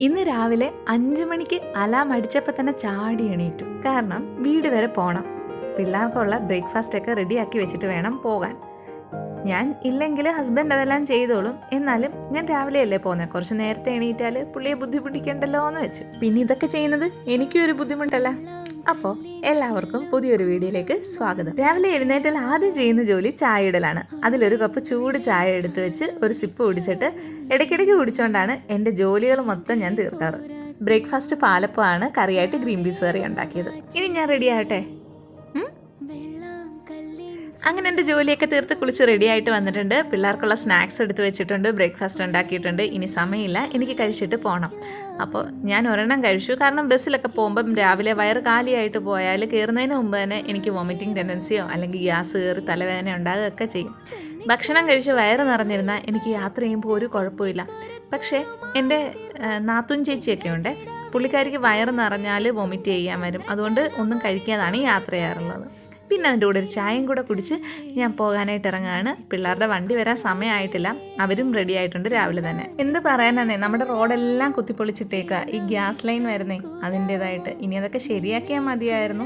ഇന്ന് രാവിലെ അഞ്ചു മണിക്ക് അലാം അടിച്ചപ്പോൾ തന്നെ ചാടി എണീറ്റു. കാരണം വീട് വരെ പോകണം പിള്ളേർക്കുള്ള ബ്രേക്ക്ഫാസ്റ്റ് ഒക്കെ റെഡിയാക്കി വെച്ചിട്ട് വേണം പോകാൻ. ഞാൻ ഇല്ലെങ്കിൽ ഹസ്ബൻഡ് അതെല്ലാം ചെയ്തോളും. എന്നാലും ഞാൻ രാവിലെ അല്ലേ പോകുന്നത് കുറച്ച് നേരത്തെ എണീറ്റാൽ പുള്ളിയെ ബുദ്ധിമുട്ടിക്കണ്ടല്ലോ എന്ന് വെച്ചു. പിന്നെ ഇതൊക്കെ ചെയ്യുന്നത് എനിക്കും ഒരു ബുദ്ധിമുട്ടല്ല. അപ്പോൾ എല്ലാവർക്കും പുതിയൊരു വീഡിയോയിലേക്ക് സ്വാഗതം. രാവിലെ എഴുന്നേറ്റാൽ ആദ്യം ചെയ്യുന്ന ജോലി ചായ ഇടലാണ് അതിലൊരു കപ്പ് ചൂട് ചായ എടുത്ത് വെച്ച് ഒരു സിപ്പ് കുടിച്ചിട്ട് ഇടയ്ക്കിടയ്ക്ക് കുടിച്ചുകൊണ്ടാണ് എന്റെ ജോലികൾ മൊത്തം ഞാൻ തീർക്കാറ്. ബ്രേക്ക്ഫാസ്റ്റ് പാലപ്പമാണ് കറിയായിട്ട് ഗ്രീൻ പീസ് കറി ഉണ്ടാക്കിയത്. ഇനി ഞാൻ റെഡി ആവട്ടെ? അങ്ങനെ എന്റെ ജോലിയൊക്കെ തീർത്ത് കുളിച്ച് റെഡി ആയിട്ട് വന്നിട്ടുണ്ട്. പിള്ളേർക്കുള്ള സ്നാക്സ് എടുത്ത് വെച്ചിട്ടുണ്ട്. ബ്രേക്ക്ഫാസ്റ്റ് ഉണ്ടാക്കിയിട്ടുണ്ട്. ഇനി സമയമില്ല. എനിക്ക് കഴിച്ചിട്ട് പോകണം അപ്പോൾ ഞാൻ ഒരെണ്ണം കഴിച്ചു. കാരണം ബസ്സിലൊക്കെ പോകുമ്പം രാവിലെ വയറ് കാലിയായിട്ട് പോയാൽ കയറുന്നതിന് മുമ്പ് തന്നെ എനിക്ക് വോമിറ്റിംഗ് ടെൻഡൻസിയോ അല്ലെങ്കിൽ ഗ്യാസ് കയറി തലവേദന ഉണ്ടാകുകയൊക്കെ ചെയ്യും. ഭക്ഷണം കഴിച്ച് വയറ് നിറഞ്ഞിരുന്നാൽ എനിക്ക് യാത്ര ചെയ്യുമ്പോൾ ഒരു കുഴപ്പമില്ല. പക്ഷേ എന്റെ നാത്തുൻ ചേച്ചിയൊക്കെ ഉണ്ട്. പുള്ളിക്കാരിക്ക് വയറ് നിറഞ്ഞാൽ വൊമിറ്റ് ചെയ്യാൻ വരും. അതുകൊണ്ട് ഒന്നും കഴിക്കാതാണ് യാത്ര ചെയ്യാറുള്ളത് പിന്നെ അതിന്റെ കൂടെ ഒരു ചായയും കൂടെ കുടിച്ച് ഞാൻ പോകാനായിട്ട് ഇറങ്ങുകയാണ്. പിള്ളേരുടെ വണ്ടി വരാൻ സമയമായിട്ടില്ല. അവരും റെഡി ആയിട്ടുണ്ട് രാവിലെ തന്നെ. എന്ത് പറയാനാണ് നമ്മുടെ റോഡെല്ലാം കുത്തിപ്പൊളിച്ചിട്ടേക്കുക ഈ ഗ്യാസ് ലൈൻ വരുന്നേ. അതിന്റേതായിട്ട്. ഇനി അതൊക്കെ ശരിയാക്കിയാൽ മതിയായിരുന്നു.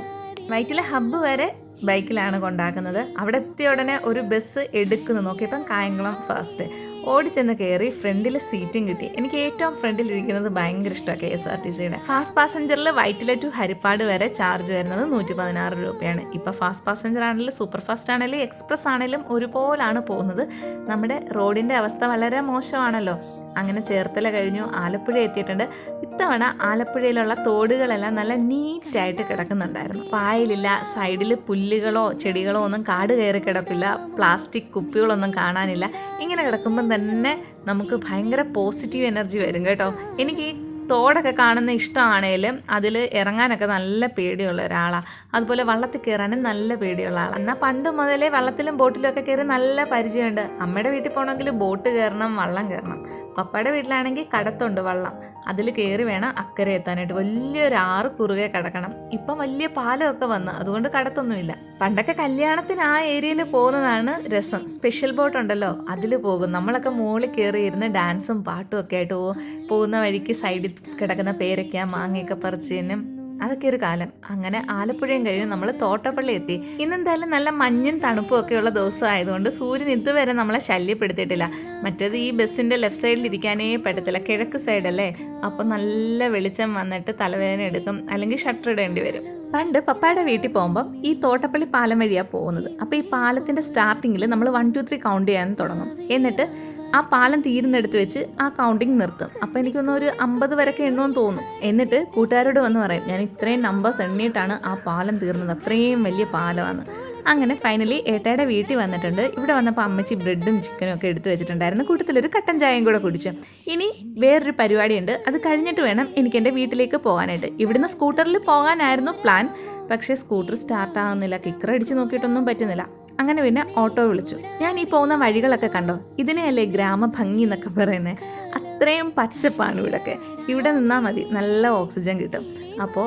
വൈറ്റിലെ ഹബ്ബ് വരെ ബൈക്കിലാണ് കൊണ്ടാക്കുന്നത്. അവിടെ എത്തിയ ഉടനെ ഒരു ബസ് എടുക്കുന്നു. നോക്കിയപ്പം കായംകുളം ഫാസ്റ്റ് ഓടിച്ചെന്ന് കയറി ഫ്രണ്ടിൽ സീറ്റും കിട്ടി. എനിക്ക് ഏറ്റവും ഫ്രണ്ടിൽ ഇരിക്കുന്നത് ഭയങ്കര ഇഷ്ടമാണ് കെ എസ് ആർ ടി സിയുടെ. ഫാസ്റ്റ് പാസഞ്ചറിൽ വൈറ്റില ടു ഹരിപ്പാട് വരെ ചാർജ് വരുന്നത് നൂറ്റി പതിനാറ് രൂപയാണ്. ഇപ്പോൾ ഫാസ്റ്റ് പാസഞ്ചർ ആണെങ്കിലും സൂപ്പർ ഫാസ്റ്റ് ആണെങ്കിലും എക്സ്പ്രസ് ആണെങ്കിലും ഒരുപോലാണ് പോകുന്നത്. നമ്മുടെ റോഡിന്റെ അവസ്ഥ വളരെ മോശമാണല്ലോ. അങ്ങനെ ചേർത്തല കഴിഞ്ഞു ആലപ്പുഴ എത്തിയിട്ടുണ്ട്. ഇത്തവണ ആലപ്പുഴയിലുള്ള തോടുകളെല്ലാം നല്ല നീറ്റായിട്ട് കിടക്കുന്നുണ്ടായിരുന്നു. പായലില്ല സൈഡിൽ പുല്ലുകളോ ചെടികളോ ഒന്നും കാട് കയറി കിടപ്പില്ല പ്ലാസ്റ്റിക് കുപ്പികളൊന്നും കാണാനില്ല. ഇങ്ങനെ കിടക്കുമ്പം തന്നെ നമുക്ക് ഭയങ്കര പോസിറ്റീവ് എനർജി വരും കേട്ടോ. എനിക്ക് തോടൊക്കെ കാണുന്ന ഇഷ്ടമാണേലും അതിൽ ഇറങ്ങാനൊക്കെ നല്ല പേടിയുള്ള ഒരാളാണ് അതുപോലെ വള്ളത്തിൽ കയറാനും നല്ല പേടിയുള്ള ആളാണ് എന്നാൽ പണ്ട് മുതലേ വള്ളത്തിലും ബോട്ടിലും ഒക്കെ കയറി നല്ല പരിചയമുണ്ട്. അമ്മയുടെ വീട്ടിൽ പോകണമെങ്കിൽ ബോട്ട് കയറണം വള്ളം കയറണം. പപ്പയുടെ വീട്ടിലാണെങ്കിൽ കടത്തുണ്ട് വള്ളം. അതിൽ കയറി വേണം അക്കരെ എത്താനായിട്ട്. വലിയൊരു ആറ് കുറുകെ കിടക്കണം. ഇപ്പം വലിയ പാലമൊക്കെ വന്ന്. അതുകൊണ്ട് കടത്തൊന്നുമില്ല. പണ്ടൊക്കെ കല്യാണത്തിന് ആ ഏരിയയിൽ പോകുന്നതാണ് രസം. സ്പെഷ്യൽ ബോട്ട് ഉണ്ടല്ലോ അതിൽ പോകും. നമ്മളൊക്കെ മുകളിൽ കയറി ഇരുന്ന് ഡാൻസും പാട്ടും ഒക്കെ ആയിട്ട് പോകും പോകുന്ന വഴിക്ക് സൈഡിൽ കിടക്കുന്ന പേരയ്ക്ക മാങ്ങയൊക്കെ പറിച്ചതിനും അതൊക്കെ ഒരു കാലം. അങ്ങനെ ആലപ്പുഴയും കഴിഞ്ഞ് നമ്മൾ തോട്ടപ്പള്ളി എത്തി. ഇന്നെന്തായാലും നല്ല മഞ്ഞും തണുപ്പും ഉള്ള ദിവസം ആയതുകൊണ്ട് സൂര്യൻ ഇതുവരെ നമ്മളെ ശല്യപ്പെടുത്തിയിട്ടില്ല. മറ്റേത് ഈ ബസ്സിന്റെ ലെഫ്റ്റ് സൈഡിൽ ഇരിക്കാനേ പറ്റത്തില്ല. കിഴക്ക് സൈഡല്ലേ അപ്പോൾ നല്ല വെളിച്ചം വന്നിട്ട് തലവേദന എടുക്കും. അല്ലെങ്കിൽ ഷട്ടർ ഇടേണ്ടി വരും. പണ്ട് പപ്പായുടെ വീട്ടിൽ പോകുമ്പം ഈ തോട്ടപ്പള്ളി പാലം വഴിയാണ് പോകുന്നത്. അപ്പോൾ ഈ പാലത്തിന്റെ സ്റ്റാർട്ടിങ്ങിൽ നമ്മൾ വൺ ടു ത്രീ കൗണ്ട് ചെയ്യാൻ തുടങ്ങും. എന്നിട്ട് ആ പാലം തീരുന്നെടുത്ത് വെച്ച് ആ കൗണ്ടിങ് നിർത്തും. അപ്പോൾ എനിക്കൊന്ന് ഒരു അമ്പത് വരെയൊക്കെ എണ്ണമെന്ന് തോന്നും. എന്നിട്ട് കൂട്ടുകാരോട് വന്ന് പറയും ഞാൻ ഇത്രയും നമ്പേഴ്സ് എണ്ണിയിട്ടാണ് ആ പാലം തീർന്നത്. അത്രയും വലിയ പാലമാണ് അങ്ങനെ ഫൈനലി ഏട്ടയുടെ വീട്ടിൽ വന്നിട്ടുണ്ട്. ഇവിടെ വന്നപ്പോൾ അമ്മച്ചി ബ്രെഡും ചിക്കനും ഒക്കെ എടുത്തു വെച്ചിട്ടുണ്ടായിരുന്നു. കൂട്ടത്തിലൊരു കട്ടൻ ചായയും കൂടെ കുടിച്ചു. ഇനി വേറൊരു പരിപാടിയുണ്ട്. അത് കഴിഞ്ഞിട്ട് വേണം എനിക്ക് എന്റെ വീട്ടിലേക്ക് പോകാനായിട്ട്. ഇവിടുന്ന് സ്കൂട്ടറിൽ പോകാനായിരുന്നു പ്ലാൻ പക്ഷേ സ്കൂട്ടർ സ്റ്റാർട്ട് ആകുന്നില്ല കിക്കർ അടിച്ച് നോക്കിയിട്ടൊന്നും പറ്റുന്നില്ല. അങ്ങനെ പിന്നെ ഓട്ടോ വിളിച്ചു. ഞാൻ ഈ പോകുന്ന വഴികളൊക്കെ കണ്ടോ? ഇതിനെയല്ലേ ഗ്രാമഭംഗി എന്നൊക്കെ പറയുന്നത് അത്രയും പച്ചപ്പാണ് ഇവിടെയൊക്കെ ഇവിടെ നിന്നാൽ മതി. നല്ല ഓക്സിജൻ കിട്ടും. അപ്പോൾ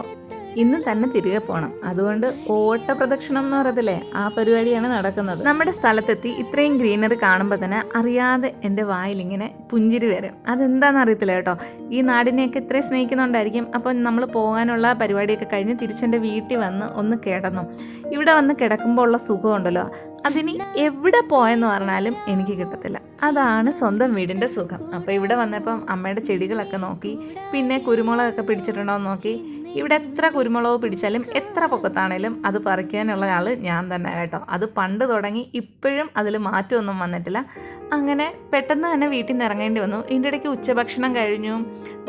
ഇന്ന് തന്നെ തിരികെ പോകണം അതുകൊണ്ട് ഓട്ട പ്രദക്ഷിണം എന്ന് പറയത്തില്ലേ? ആ പരിപാടിയാണ് നടക്കുന്നത്. നമ്മുടെ സ്ഥലത്തെത്തി ഇത്രയും ഗ്രീനറി കാണുമ്പോൾ തന്നെ അറിയാതെ എന്റെ വായിലിങ്ങനെ പുഞ്ചിരി വരും. അതെന്താണെന്ന് അറിയത്തില്ല കേട്ടോ. ഈ നാടിനെയൊക്കെ ഇത്രയും സ്നേഹിക്കുന്നുണ്ടായിരിക്കും. അപ്പോൾ നമ്മൾ പോകാനുള്ള പരിപാടിയൊക്കെ കഴിഞ്ഞ് തിരിച്ചെന്റെ വീട്ടിൽ വന്ന് ഒന്ന് കിടന്നു. ഇവിടെ വന്ന് കിടക്കുമ്പോൾ ഉള്ള സുഖമുണ്ടല്ലോ. അതിന് എവിടെ പോയെന്ന് പറഞ്ഞാലും എനിക്ക് കിട്ടത്തില്ല. അതാണ് സ്വന്തം വീടിന്റെ സുഖം. അപ്പോൾ ഇവിടെ വന്നപ്പം അമ്മയുടെ ചെടികളൊക്കെ നോക്കി പിന്നെ കുരുമുളകൊക്കെ പിടിച്ചിട്ടുണ്ടോ എന്ന് നോക്കി. ഇവിടെ എത്ര കുരുമുളക് പിടിച്ചാലും എത്ര പൊക്കത്താണേലും അത് പറിക്കാനുള്ള ആൾ ഞാൻ തന്നെ കേട്ടോ. അത് പണ്ട് തുടങ്ങി ഇപ്പോഴും അതിൽ മാറ്റമൊന്നും വന്നിട്ടില്ല. അങ്ങനെ പെട്ടെന്ന് തന്നെ വീട്ടിൽ നിന്ന് ഇറങ്ങേണ്ടി വന്നു. ഇതിന്റെ ഇടയ്ക്ക് ഉച്ചഭക്ഷണം കഴിഞ്ഞു.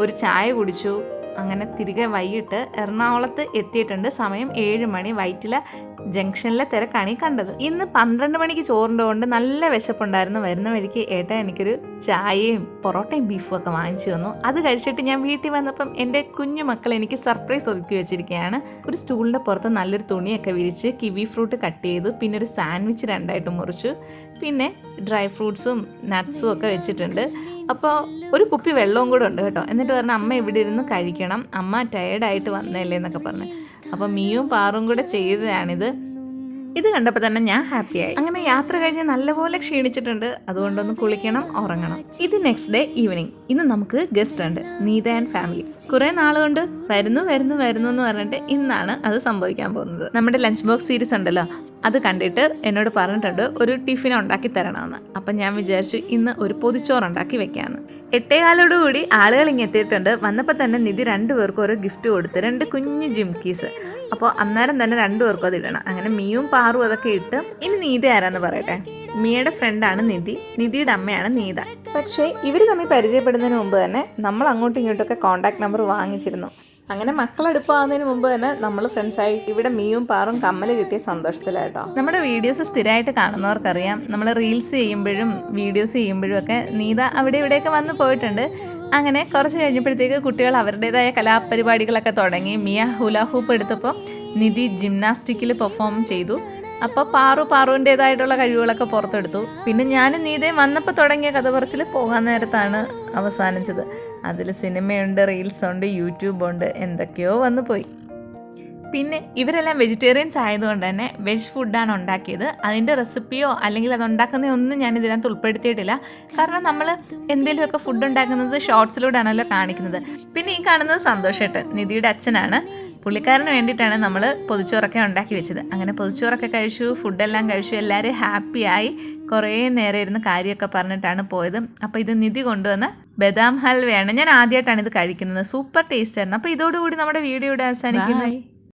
ഒരു ചായ കുടിച്ചു. അങ്ങനെ തിരികെ വൈകിട്ട് എറണാകുളത്ത് എത്തിയിട്ടുണ്ട്. സമയം ഏഴ് മണി. വൈറ്റില ജംഗ്ഷനിലെ തിരക്കാണ് ഈ കണ്ടത്. ഇന്ന് പന്ത്രണ്ട് മണിക്ക് ചോറിന്റെ കൊണ്ട് നല്ല വിശപ്പുണ്ടായിരുന്നു. വരുന്ന വഴിക്ക് ഏട്ട എനിക്കൊരു ചായയും പൊറോട്ടയും ബീഫും ഒക്കെ വാങ്ങിച്ചു തന്നു. അത് കഴിച്ചിട്ട് ഞാൻ വീട്ടിൽ വന്നപ്പം എന്റെ കുഞ്ഞു മക്കൾ എനിക്ക് സർപ്രൈസ് ഒരുക്കി വെച്ചിരിക്കുകയാണ്. ഒരു സ്റ്റൂളിന്റെ പുറത്ത് നല്ലൊരു തുണിയൊക്കെ വിരിച്ച് കിവി ഫ്രൂട്ട് കട്ട് ചെയ്തു. പിന്നെ ഒരു സാൻഡ്വിച്ച് രണ്ടായിട്ട് മുറിച്ചു. പിന്നെ ഡ്രൈ ഫ്രൂട്ട്സും നട്ട്സും ഒക്കെ വെച്ചിട്ടുണ്ട്. അപ്പോൾ ഒരു കുപ്പി വെള്ളവും കൂടെ ഉണ്ട് കേട്ടോ. എന്നിട്ട് പറഞ്ഞ അമ്മ ഇവിടെ ഇരുന്ന് കഴിക്കണം. അമ്മ ടയേർഡായിട്ട് വന്നല്ലേ എന്നൊക്കെ പറഞ്ഞു. അപ്പോൾ മീയും പാറും കൂടെ ചെയ്തതാണിത്. ഇത് കണ്ടപ്പോൾ തന്നെ ഞാൻ ഹാപ്പിയായി അങ്ങനെ യാത്ര കഴിഞ്ഞ് നല്ലപോലെ ക്ഷീണിച്ചിട്ടുണ്ട്. അതുകൊണ്ടൊന്ന് കുളിക്കണം ഉറങ്ങണം. ഇത് നെക്സ്റ്റ് ഡേ ഈവനിങ് ഇന്ന് നമുക്ക് ഗസ്റ്റ് ഉണ്ട്. നീത ആൻഡ് ഫാമിലി കുറെ നാളുകൊണ്ട് വരുന്നു വരുന്നു വരുന്നു എന്ന് പറഞ്ഞിട്ട് ഇന്നാണ് അത് സംഭവിക്കാൻ പോകുന്നത്. നമ്മുടെ ലഞ്ച് ബോക്സ് സീരീസ് ഉണ്ടല്ലോ. അത് കണ്ടിട്ട് എന്നോട് പറഞ്ഞിട്ടുണ്ട് ഒരു ടിഫിൻ ഉണ്ടാക്കി തരണമെന്ന്. അപ്പം ഞാൻ വിചാരിച്ചു ഇന്ന് ഒരു പൊതിച്ചോറ് ഉണ്ടാക്കി വെക്കാമെന്ന് എട്ടേകാലോടുകൂടി ആളുകൾ ഇങ്ങെത്തിയിട്ടുണ്ട് വന്നപ്പോൾ തന്നെ നിധി രണ്ടുപേർക്കും ഓരോ ഗിഫ്റ്റ് കൊടുത്ത് രണ്ട് കുഞ്ഞു ജിംകീസ് അപ്പോൾ അന്നേരം തന്നെ രണ്ടുപേർക്കും അത് ഇടണം. അങ്ങനെ മീയും പാറും അതൊക്കെ ഇട്ട് ഇനി നീത ആരാന്ന് പറയട്ടെ? മിയയുടെ ഫ്രണ്ടാണ് നിധി. നിധിയുടെ അമ്മയാണ് നീത. പക്ഷേ ഇവർ തമ്മിൽ പരിചയപ്പെടുന്നതിന് മുമ്പ് തന്നെ നമ്മൾ അങ്ങോട്ടും ഇങ്ങോട്ടൊക്കെ കോൺടാക്ട് നമ്പർ വാങ്ങിച്ചിരുന്നു. അങ്ങനെ മക്കളെടുപ്പാകുന്നതിന് മുമ്പ് തന്നെ നമ്മൾ ഫ്രണ്ട്സായി ഇവിടെ മീയും പാറും കമ്മൽ കിട്ടിയ സന്തോഷത്തിലായിട്ടോ നമ്മുടെ വീഡിയോസ് സ്ഥിരമായിട്ട് കാണുന്നവർക്കറിയാം. നമ്മൾ റീൽസ് ചെയ്യുമ്പോഴും വീഡിയോസ് ചെയ്യുമ്പോഴും ഒക്കെ നീത അവിടെ ഇവിടെയൊക്കെ വന്ന് പോയിട്ടുണ്ട്. അങ്ങനെ കുറച്ച് കഴിഞ്ഞപ്പോഴത്തേക്ക് കുട്ടികൾ അവരുടേതായ കലാപരിപാടികളൊക്കെ തുടങ്ങി. മിയ ഹുലാഹൂപ്പ് എടുത്തപ്പോൾ നിധി ജിംനാസ്റ്റിക്കിൽ പെർഫോം ചെയ്തു. അപ്പോൾ പാറു പാറുവിന്റെതായിട്ടുള്ള കഴിവുകളൊക്കെ പുറത്തെടുത്തു. പിന്നെ ഞാനും നീതയും വന്നപ്പോൾ തുടങ്ങിയ കഥ പറച്ചിൽ പോകാൻ നേരത്താണ് അവസാനിച്ചത്. അതിൽ സിനിമയുണ്ട് റീൽസ് ഉണ്ട് യൂട്യൂബ് ഉണ്ട് എന്തൊക്കെയോ വന്നു പോയി പിന്നെ ഇവരെല്ലാം വെജിറ്റേറിയൻസ് ആയതുകൊണ്ട് തന്നെ വെജ് ഫുഡാണ് ഉണ്ടാക്കിയത്. അതിന്റെ റെസിപ്പിയോ അല്ലെങ്കിൽ അത് ഉണ്ടാക്കുന്ന ഒന്നും ഞാൻ ഇതിനകത്ത് ഉൾപ്പെടുത്തിയിട്ടില്ല. കാരണം നമ്മൾ എന്തെങ്കിലുമൊക്കെ ഫുഡ് ഉണ്ടാക്കുന്നത് ഷോർട്സിലൂടെയാണല്ലോ കാണിക്കുന്നത്. പിന്നെ ഈ കാണുന്നത് സന്തോഷേട്ടൻ നിധിയുടെ അച്ഛനാണ്. പുള്ളിക്കാരന് വേണ്ടിയിട്ടാണ് നമ്മൾ പൊതിച്ചോറൊക്കെ ഉണ്ടാക്കി വെച്ചത്. അങ്ങനെ പൊതിച്ചോറൊക്കെ കഴിച്ചു ഫുഡെല്ലാം കഴിച്ചു എല്ലാവരും ഹാപ്പിയായി കുറേ നേരം ഇരുന്ന് കാര്യമൊക്കെ പറഞ്ഞിട്ടാണ് പോയത്. അപ്പോൾ ഇത് നിധി കൊണ്ടുവന്ന ബദാം ഹൽവയാണ്. ഞാൻ ആദ്യമായിട്ടാണ് ഇത് കഴിക്കുന്നത്. സൂപ്പർ ടേസ്റ്റ് ആയിരുന്നു. അപ്പോൾ ഇതോടുകൂടി നമ്മുടെ വീഡിയോ ഇവിടെ അവസാനിക്കുന്നു.